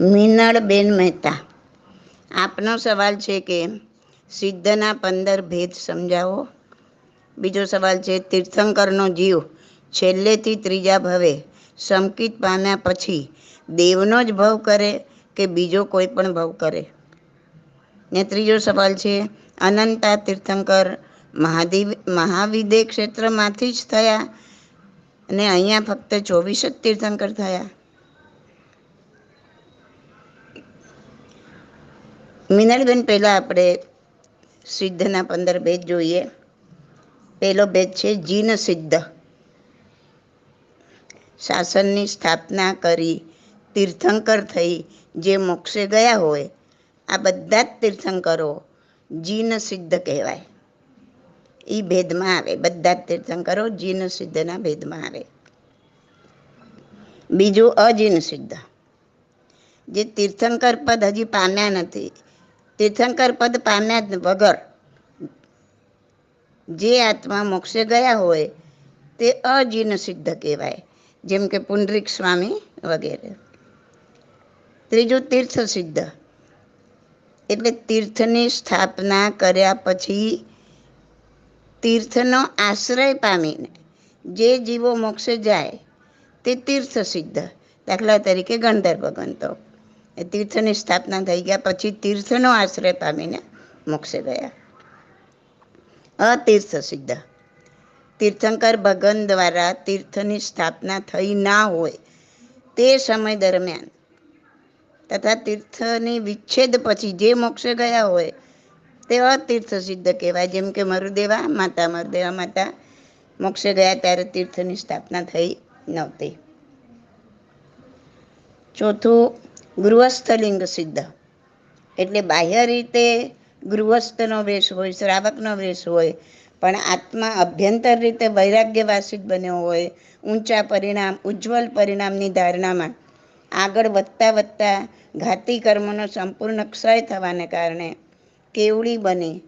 મિનળબેન મહેતા. આપનો સવાલ છે કે સિદ્ધના પંદર ભેદ સમજાવો? બીજો સવાલ છે, તીર્થંકરનો જીવ છેલ્લેથી ત્રીજા ભવે સંકિત પામ્યા પછી દેવનો જ ભવ કરે કે બીજો કોઈ પણ ભવ કરે? ને ત્રીજો સવાલ છે, અનંતા તીર્થંકર મહાદેવ મહાવિદે ક્ષેત્રમાંથી જ થયા અને અહીંયા ફક્ત ચોવીસ જ તીર્થંકર થયા? મિનલબેન પહેલાં આપણે સિદ્ધના પંદર ભેદ જોઈએ. પહેલો ભેદ છે જીન સિદ્ધ. શાસનની સ્થાપના કરી તીર્થંકર થઈ જે મોક્ષે ગયા હોય, આ બધા જ તીર્થંકરો જીન સિદ્ધ કહેવાય. એ ભેદમાં આવે, બધા જ તીર્થંકરો જીન સિદ્ધના ભેદમાં આવે. બીજું અજીન સિદ્ધ. જે તીર્થંકર પદ હજી પામ્યા નથી તીર્થંકર પદ પામ્યા વગર જે આત્મા મોક્ષે ગયા હોય તે અજીર્ણ સિદ્ધ કહેવાય. જેમ કે પુંડરીક સ્વામી વગેરે. ત્રીજું તીર્થ સિદ્ધ. એટલે તીર્થની સ્થાપના કર્યા પછી તીર્થનો આશ્રય પામીને જે જીવો મોક્ષે જાય તે તીર્થ સિદ્ધ. દાખલા તરીકે ગણધર ભગવંતો એ તીર્થની સ્થાપના થઈ ગયા. પછી તીર્થનો આશ્રય પામીને મોક્ષે ગયા. અતીર્થ સિદ્ધ તીર્થંકર ભગવાન દ્વારા તીર્થની સ્થાપના થઈ ના હોય તે સમય દરમિયાન તથા તીર્થની વિચ્છેદ પછી જે મોક્ષે ગયા હોય તે અતીર્થ સિદ્ધ કહેવાય. જેમ કે મરુદેવા, માતા મરુદેવા માતા મોક્ષે ગયા ત્યારે તીર્થની સ્થાપના થઈ નહોતી. ચોથું ગૃહસ્થ સિદ્ધ. એટલે બાહ્ય રીતે ગૃહસ્થનો વેશ હોય, શ્રાવકનો વેશ હોય, પણ આત્મા અભ્યંતર રીતે વૈરાગ્યવાસિત બન્યો હોય, ઊંચા પરિણામ, ઉજ્જવલ પરિણામની ધારણામાં આગળ વધતા વધતા ઘાતી કર્મોનો સંપૂર્ણ ક્ષય થવાને કારણે કેવડી બની.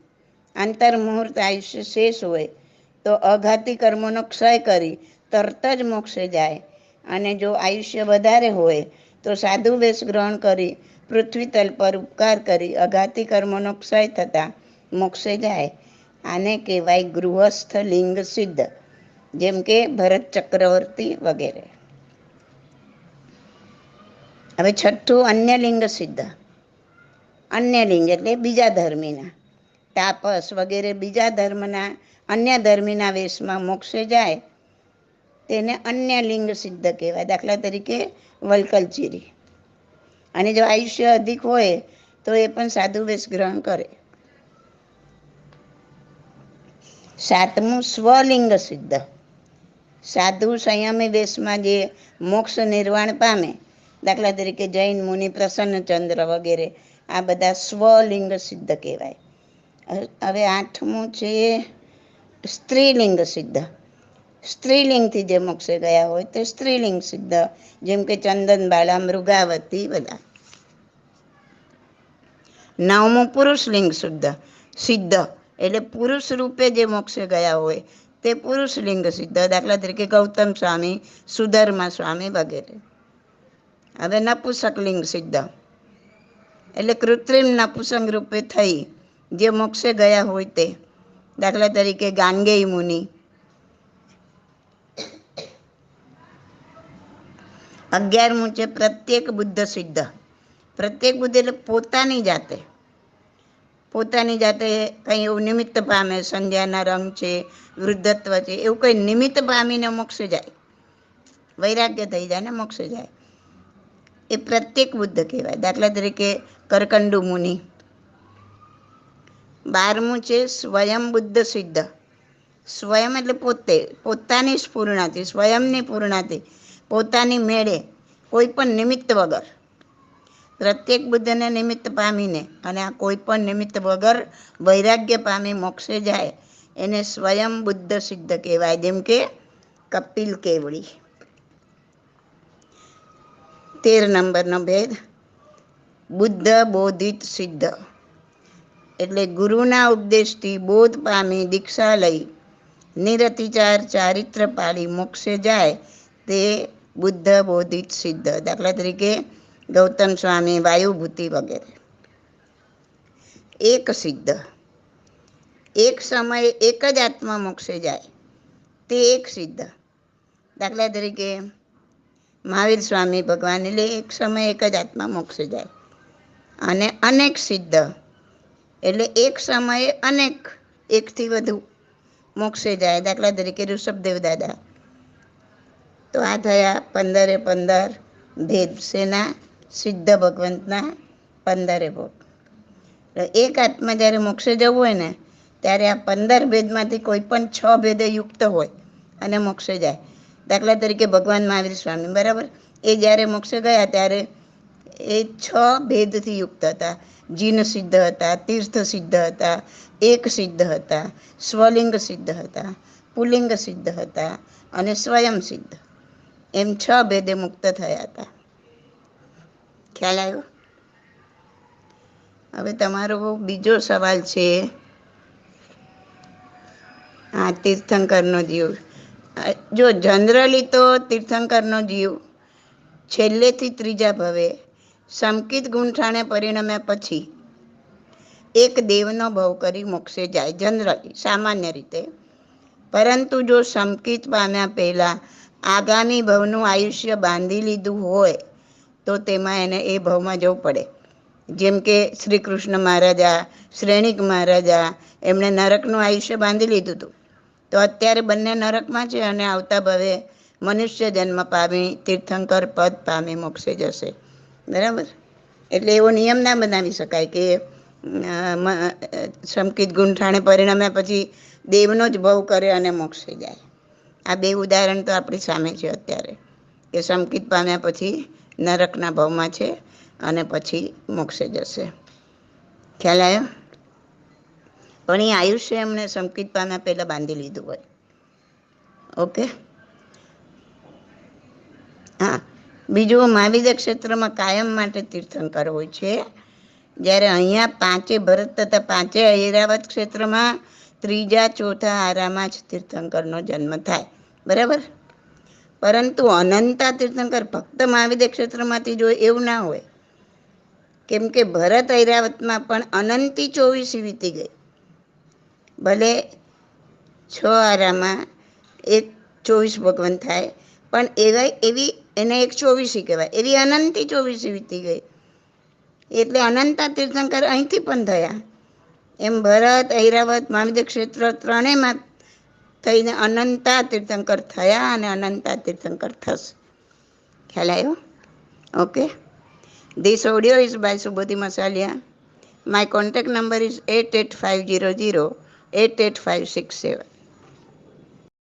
આંતરમુહૂર્ત આયુષ્ય શેષ હોય, તો અઘાતી કર્મોનો ક્ષય કરી તરત જ મોક્ષે જાય. અને જો આયુષ્ય વધારે હોય તો સાધુ વેશ ગ્રહણ કરી, પૃથ્વી તલ પર ઉપકાર કરી અઘાતી કર્મોનો ક્ષય થતાં મોક્ષે જાય. આને કહેવાય ગૃહસ્થ લિંગ સિદ્ધ, જેમ કે ભરત ચક્રવર્તી વગેરે. હવે છઠ્ઠું, અન્ય લિંગ સિદ્ધ. અન્ય લિંગ એટલે બીજા ધર્મીના. તાપસ વગેરે બીજા ધર્મના, અન્ય ધર્મીના વેશમાં મોક્ષે જાય. તેને અન્ય લિંગ સિદ્ધ કહેવાય. દાખલા તરીકે વલકલચીરી. અને જો આયુષ્ય અધિક હોય, તો એ પણ સાધુ વેશ ગ્રહણ કરે. સાતમું સ્વલિંગ સિદ્ધ. સાધુ સંયમી વેશમાં જે મોક્ષ નિર્વાણ પામે, દાખલા તરીકે જૈન, મુનિ પ્રસન્નચંદ્ર વગેરે, આ બધા સ્વલિંગ સિદ્ધ કહેવાય. હવે આઠમું છે સ્ત્રીલિંગ સિદ્ધ. સ્ત્રીલિંગથી જે મોક્ષે ગયા હોય તે સ્ત્રીલિંગ સિદ્ધ જેમ કે ચંદનબાળા મૃગાવતી બધા. નવમું પુરુષલિંગ શુદ્ધ. સિદ્ધ. એટલે પુરુષ રૂપે જે મોક્ષે ગયા હોય તે પુરુષ લિંગ સિદ્ધ. દાખલા તરીકે ગૌતમ સ્વામી, સુધર્મા સ્વામી વગેરે. હવે નપુસકલિંગ સિદ્ધ. એટલે કૃત્રિમ નપુસંગ રૂપે થઈ. જે મોક્ષે ગયા હોય તે. દાખલા તરીકે ગાંગેય મુનિ અગિયારમું છે પ્રત્યેક બુદ્ધ સિદ્ધ પ્રત્યેક બુદ્ધ એટલે પોતાની જાતે. પોતાની જાતે કંઈ એવું નિમિત્ત પામે, સંધ્યાના રંગ છે, વૃદ્ધત્વ છે, એવું કંઈ નિમિત્ત પામીને મોક્ષે જાય. વૈરાગ્ય થઈ જાય ને મોક્ષે જાય. એ પ્રત્યેક બુદ્ધ કહેવાય. દાખલા તરીકે કરકંડુ મુનિ. બારમું છે સ્વયં બુદ્ધ સિદ્ધ સ્વયં એટલે પોતે. પોતાની સ્ફૂર્ણાથી સ્વયંની પૂર્ણાથી પોતાની મેળે કોઈ પણ નિમિત્ત વગર. પ્રત્યેક બુદ્ધને નિમિત્ત પામીને અને આ કોઈ પણ નિમિત્ત વગર વૈરાગ્ય પામી મોક્ષે જાય એને સ્વયં બુદ્ધ સિદ્ધ કહેવાય. જેમ કે કપિલ કેવડી. તેર નંબરનો ભેદ. બુદ્ધ બોધિત સિદ્ધ. એટલે ગુરુના ઉપદેશથી બોધ પામી દીક્ષા લઈ નિરતિચાર ચારિત્ર પાળી મોક્ષે જાય તે બુદ્ધ, બોધિત, સિદ્ધ. દાખલા તરીકે ગૌતમ સ્વામી વાયુભૂતિ વગેરે. એક સિદ્ધ. એક સમયે એક જ આત્મા મોક્ષે જાય. તે એક સિદ્ધ. દાખલા તરીકે મહાવીર સ્વામી ભગવાન એટલે એક સમયે એક જ આત્મા મોક્ષે જાય. અને અનેક સિદ્ધ. એટલે એક સમયે અનેક, એકથી વધુ મોક્ષે જાય. દાખલા તરીકે ઋષભદેવ દાદા. તો આ થયા પંદરે પંદર ભેદ શેના સિદ્ધ ભગવંતના પંદરે ભોગ. એક આત્મા જ્યારે મોક્ષે જવું હોય ને, ત્યારે આ પંદર ભેદમાંથી કોઈ પણ છ ભેદે યુક્ત હોય અને મોક્ષે જાય. દાખલા તરીકે ભગવાન મહાવીર સ્વામી, બરાબર? એ જ્યારે મોક્ષે ગયા ત્યારે એ છ ભેદથી યુક્ત હતા. જીન સિદ્ધ હતા, તીર્થ સિદ્ધ હતા, એક સિદ્ધ હતા, સ્વલિંગ સિદ્ધ હતા, પુલિંગ સિદ્ધ હતા અને સ્વયં સિદ્ધ. એમ છ ભેદે મુક્ત થયા હતા. ખ્યાલ આવ્યો? હવે તમારો બીજો સવાલ છે. આ તીર્થંકરનો જીવ. જો જનરલી તો તીર્થંકરનો જીવ છેલ્લેથી ત્રીજા ભવે. સંકિત ગુંઠાણે પરિણમ્યા પછી એક દેવનો ભવ કરી મોક્ષે જાય જનરલી, સામાન્ય રીતે. પરંતુ જો સંકિત પામ્યા પહેલા આગામી ભવનું આયુષ્ય બાંધી લીધું હોય તો તેમાં એને એ ભવમાં જવું પડે. જેમ કે શ્રી કૃષ્ણ મહારાજા, શ્રેણિક મહારાજા, એમણે નરકનું આયુષ્ય બાંધી લીધું હતું. તો અત્યારે બંને નરકમાં છે અને આવતા ભવે મનુષ્ય જન્મ પામી તીર્થંકર પદ પામી મોક્ષે જશે. બરાબર? એટલે એવો નિયમ ના બનાવી શકાય કે સંકિત ગુંઠાણે પરિણમે પછી દેવનો જ ભવ કરે અને મોક્ષે જાય. આ બે ઉદાહરણ તો આપણી સામે છે અત્યારે. કે સમકિત પામ્યા પછી નરકના ભાવમાં છે અને પછી મોક્ષે જશે. ખ્યાલ આવ્યો? પણ એ આયુષ્ય એમણે સમકિત પામ્યા પહેલાં બાંધી લીધું હોય. ઓકે? હા. બીજું મહાવિદ્ય ક્ષેત્રમાં કાયમ માટે તીર્થંકર હોય છે. જ્યારે અહીંયા પાંચે ભરત તથા પાંચે ઐરાવત ક્ષેત્રમાં ત્રીજા ચોથા આરામાં જ તીર્થંકરનો જન્મ થાય. બરાબર? પરંતુ અનંતા તીર્થંકર ફક્ત મહાવિદ્ય ક્ષેત્રમાંથી જો એવું ના હોય, કેમ કે ભરત ઐરાવતમાં પણ અનંતી ચોવીસી વીતી ગઈ. ભલે છ આરામાં એક ચોવીસ ભગવાન થાય, પણ એવા એવી એને એક ચોવીસી કહેવાય, એવી અનંતી ચોવીસી વીતી ગઈ. એટલે અનંતા તીર્થંકર અહીંથી પણ થયા. એમ ભરત ઐરાવત મહાવિદ્ય ક્ષેત્ર ત્રણેયમાં થઈને અનંતા તીર્થંકર થયા અને અનંતા તીર્થંકર થશે. ખ્યાલ આવ્યો? Okay. This audio is by Subodhi Masaliya my contact number is eight eight five zero zero eight eight five six seven